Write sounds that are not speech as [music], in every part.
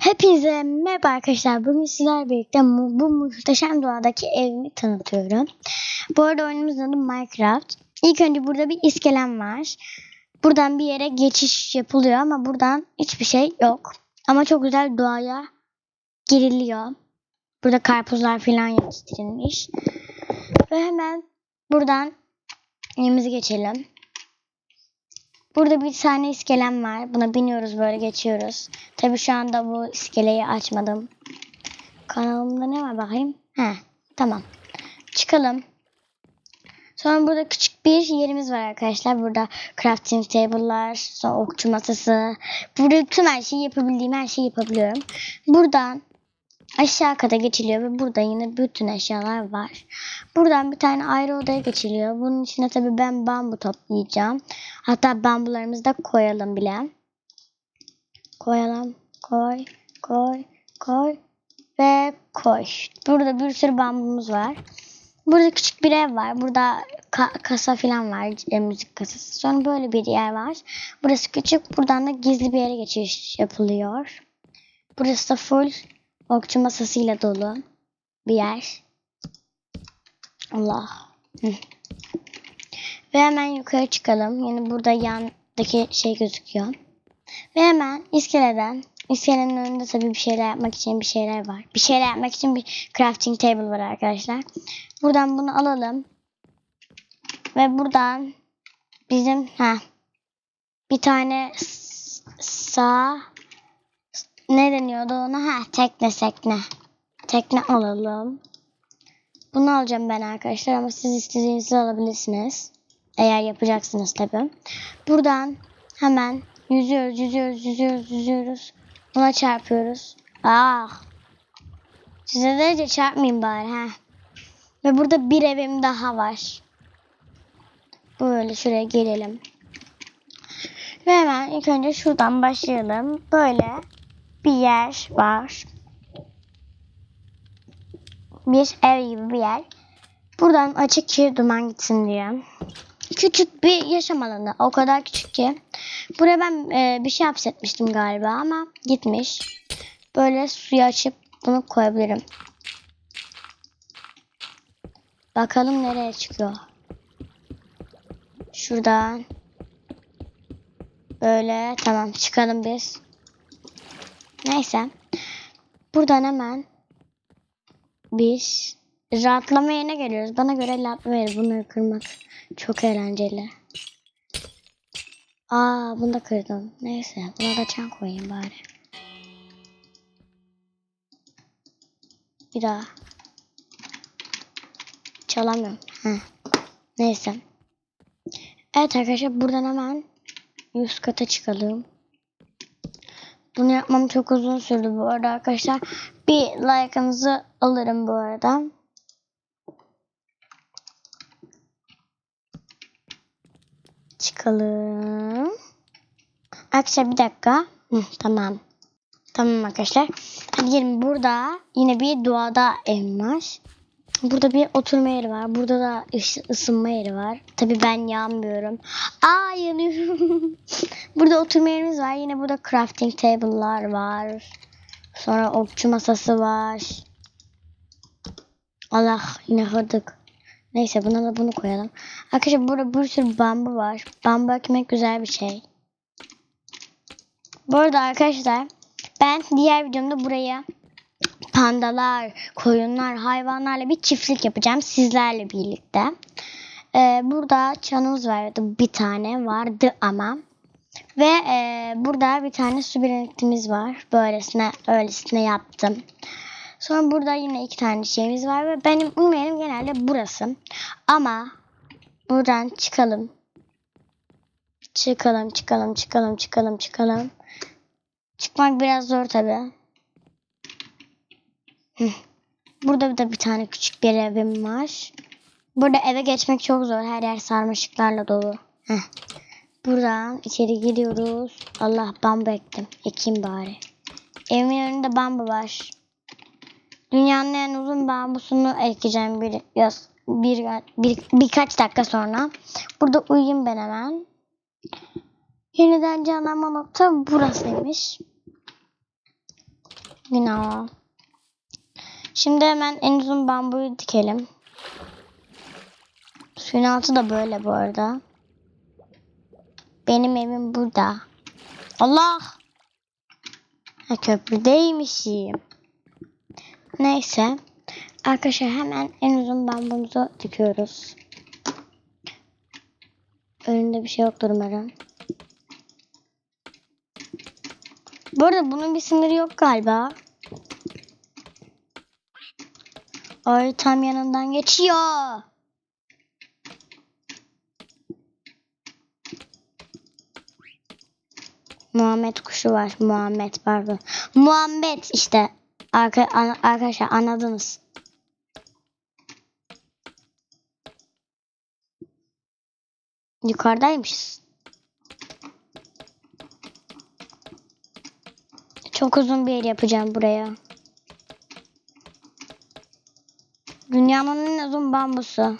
Hepinize merhaba arkadaşlar. Bugün sizlerle birlikte bu muhteşem doğadaki evimi tanıtıyorum. Bu arada oyunumuzun adı Minecraft. İlk önce burada bir iskelem var. Buradan bir yere geçiş yapılıyor ama buradan hiçbir şey yok. Ama çok güzel doğaya giriliyor. Burada karpuzlar falan yetiştirilmiş. Ve hemen buradan evimize geçelim. Burada bir tane iskelem var. Buna biniyoruz böyle geçiyoruz. Tabi şu anda bu iskeleyi açmadım. Kanalımda ne var bakayım? He tamam. Çıkalım. Sonra burada küçük bir yerimiz var arkadaşlar. Burada crafting table'lar, sonra okçu masası. Burada tüm her şeyi yapabildiğim her şeyi yapabiliyorum. Buradan aşağı kata geçiliyor ve burada yine bütün eşyalar var. Buradan bir tane ayrı odaya geçiliyor. Bunun içine tabii ben bambu toplayacağım. Hatta bambularımızı da koyalım bile. Koyalım. Koy, koy, koy ve koy. Burada bir sürü bambumuz var. Burada küçük bir ev var. Burada ka- kasa falan var. e, müzik kasası. Sonra böyle bir yer var. Burası küçük. Buradan da gizli bir yere geçiş yapılıyor. Burası da full okçu masasıyla dolu bir yer. Allah. Ve hemen yukarı çıkalım. Yani burada yandaki şey gözüküyor. Ve hemen iskeleden, iskelenin önünde tabii bir şeyler yapmak için bir şeyler var. Bir şeyler yapmak için bir crafting table var arkadaşlar. Buradan bunu alalım. Ve buradan bizim ha bir tane sağ ne deniyordu ona? Ha tekne tekne. Tekne alalım. Bunu alacağım ben arkadaşlar ama siz istediğinizi alabilirsiniz. Eğer yapacaksınız tabii. Buradan hemen yüzüyoruz, yüzüyoruz, yüzüyoruz, yüzüyoruz. Buna çarpıyoruz. Ah! Size de çarpmayayım bari ha. Ve burada bir evim daha var. Böyle şuraya gelelim. Ve hemen ilk önce şuradan başlayalım. Böyle bir yer var. Bir ev gibi bir yer. Buradan açık kir duman gitsin diye. Küçük bir yaşam alanı. O kadar küçük ki. Buraya ben e, bir şey hapsetmiştim galiba ama gitmiş. Böyle suyu açıp bunu koyabilirim. Bakalım nereye çıkıyor. Şuradan. Böyle tamam çıkalım biz. Neyse. Buradan hemen biz rahatlama yerine geliyoruz. Bana göre rahatlama yeri. Bunları kırmak çok eğlenceli. Aa bunu da kırdım. Neyse buna da çan koyayım bari. Bir daha. Çalamıyorum. Heh. Neyse. Evet arkadaşlar buradan hemen üst kata çıkalım. Bunu yapmam çok uzun sürdü bu arada arkadaşlar. Bir like'ınızı alırım bu arada. Çıkalım. Arkadaşlar bir dakika. Hı, tamam. Tamam arkadaşlar. Hadi gelin burada yine bir doğada evim var. Burada bir oturma yeri var. Burada da ısı- ısınma yeri var. Tabi ben yanmıyorum. Aa yanıyorum. [laughs] burada oturma yerimiz var. Yine burada crafting table'lar var. Sonra okçu masası var. Allah yine hırdık. Neyse buna da bunu koyalım. Arkadaşlar burada bir sürü bambu var. Bambu ekmek güzel bir şey. Bu arada arkadaşlar ben diğer videomda buraya pandalar, koyunlar, hayvanlarla bir çiftlik yapacağım sizlerle birlikte. Ee, burada çanımız vardı. Bir tane vardı ama. Ve e, burada bir tane su birikintimiz var. Böylesine öylesine yaptım. Sonra burada yine iki tane şeyimiz var ve benim umum genelde burası. Ama buradan çıkalım. Çıkalım, çıkalım, çıkalım, çıkalım, çıkalım. Çıkmak biraz zor tabi. Burada da bir tane küçük bir evim var. Burada eve geçmek çok zor. Her yer sarmaşıklarla dolu. Heh. Buradan içeri giriyoruz. Allah bambu ektim. Ekeyim bari. Evimin önünde bambu var. Dünyanın en uzun bambusunu ekeceğim bir yaz bir, bir birkaç dakika sonra. Burada uyuyayım ben hemen. Yeniden canlanma nokta burasıymış. Günah. Şimdi hemen en uzun bambuyu dikelim. Suyun altı da böyle bu arada. Benim evim burada. Allah! Ha, köprüdeymişim. Neyse. Arkadaşlar hemen en uzun bambumuzu dikiyoruz. Önünde bir şey yoktur umarım. Bu arada bunun bir sınırı yok galiba. Ay tam yanından geçiyor. Muhammed kuşu var. Muhammed pardon. Muhammed işte. Arka, an- arkadaşlar anladınız. Yukarıdaymışız. Çok uzun bir yer yapacağım buraya. Dünyanın en uzun bambusu.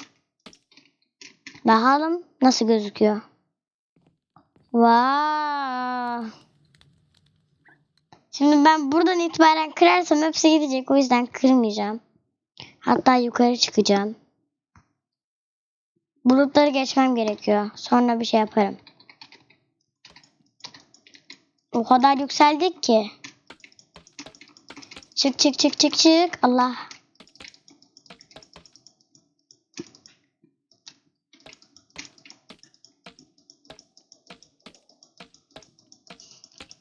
Bakalım nasıl gözüküyor. Vay. Şimdi ben buradan itibaren kırarsam hepsi gidecek. O yüzden kırmayacağım. Hatta yukarı çıkacağım. Bulutları geçmem gerekiyor. Sonra bir şey yaparım. O kadar yükseldik ki. Çık çık çık çık çık. Allah.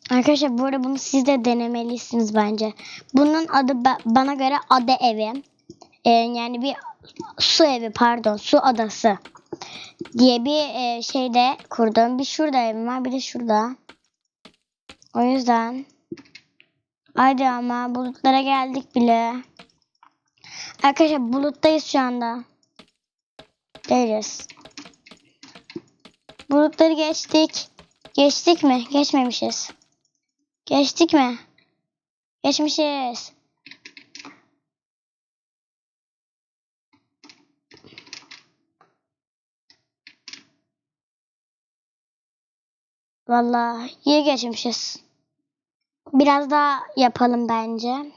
Arkadaşlar bu arada bunu siz de denemelisiniz bence. Bunun adı ba- bana göre ada evi. Ee, yani bir su evi pardon su adası diye bir e, şeyde kurdum. Bir şurada evim var bir de şurada. O yüzden haydi ama bulutlara geldik bile. Arkadaşlar buluttayız şu anda. Değiliz. Bulutları geçtik. Geçtik mi? Geçmemişiz. Geçtik mi? Geçmişiz. Vallahi iyi geçmişiz. Biraz daha yapalım bence.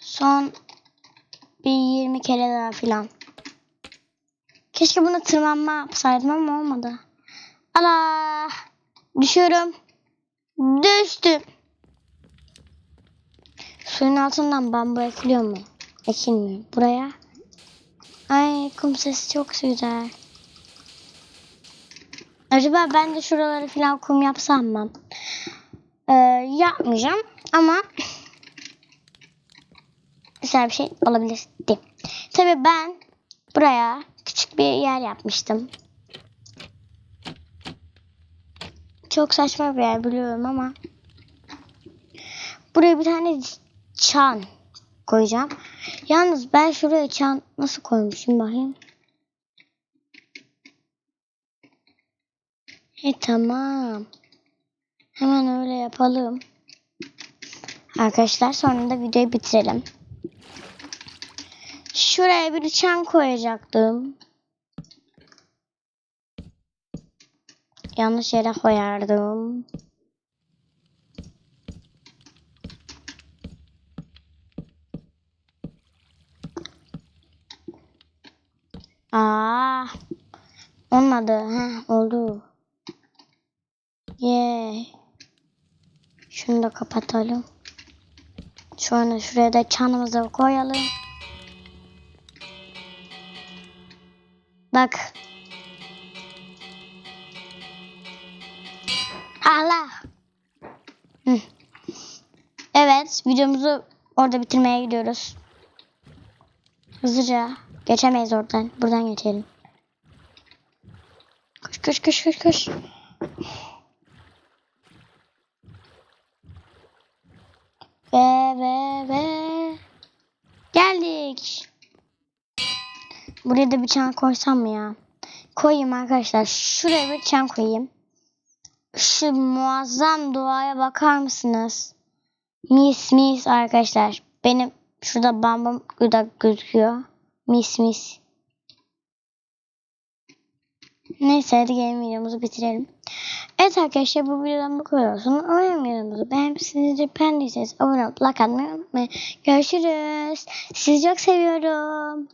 Son bir 20 kere daha filan. Keşke bunu tırmanma yapsaydım ama olmadı. Allah! Düşüyorum. Düştüm. Suyun altından bambu ekiliyor mu? Ekilmiyor. Buraya. Ay kum sesi çok güzel. Acaba ben de şuraları falan kum yapsam mı? Ee, yapmayacağım ama [sniffs] güzel bir şey olabilirdi. Tabii ben buraya küçük bir yer yapmıştım. Çok saçma bir yer biliyorum ama buraya bir tane çan koyacağım. Yalnız ben şuraya çan nasıl koymuşum bakayım. E tamam. Hemen öyle yapalım. Arkadaşlar sonra da videoyu bitirelim. Şuraya bir çan koyacaktım. Yanlış yere koyardım. Aa, olmadı. Heh, oldu. Yay. Şunu da kapatalım. Sonra şuraya da çanımızı koyalım. Bak. Allah. Evet videomuzu orada bitirmeye gidiyoruz. Hızlıca. Geçemeyiz oradan. Buradan geçelim. Koş koş koş koş koş. Ve ve ve geldik. Buraya da bir çan koysam mı ya? Koyayım arkadaşlar. Şuraya bir çan koyayım. Şu muazzam doğaya bakar mısınız? Mis mis arkadaşlar. Benim şurada bambum da gözüküyor. Mis mis. Neyse hadi gelin videomuzu bitirelim. Evet arkadaşlar bu videodan bu kadar olsun. Umarım videomuzu beğenmişsinizdir. Beğendiyseniz abone olup like atmayı unutmayın. Görüşürüz. Sizi çok seviyorum.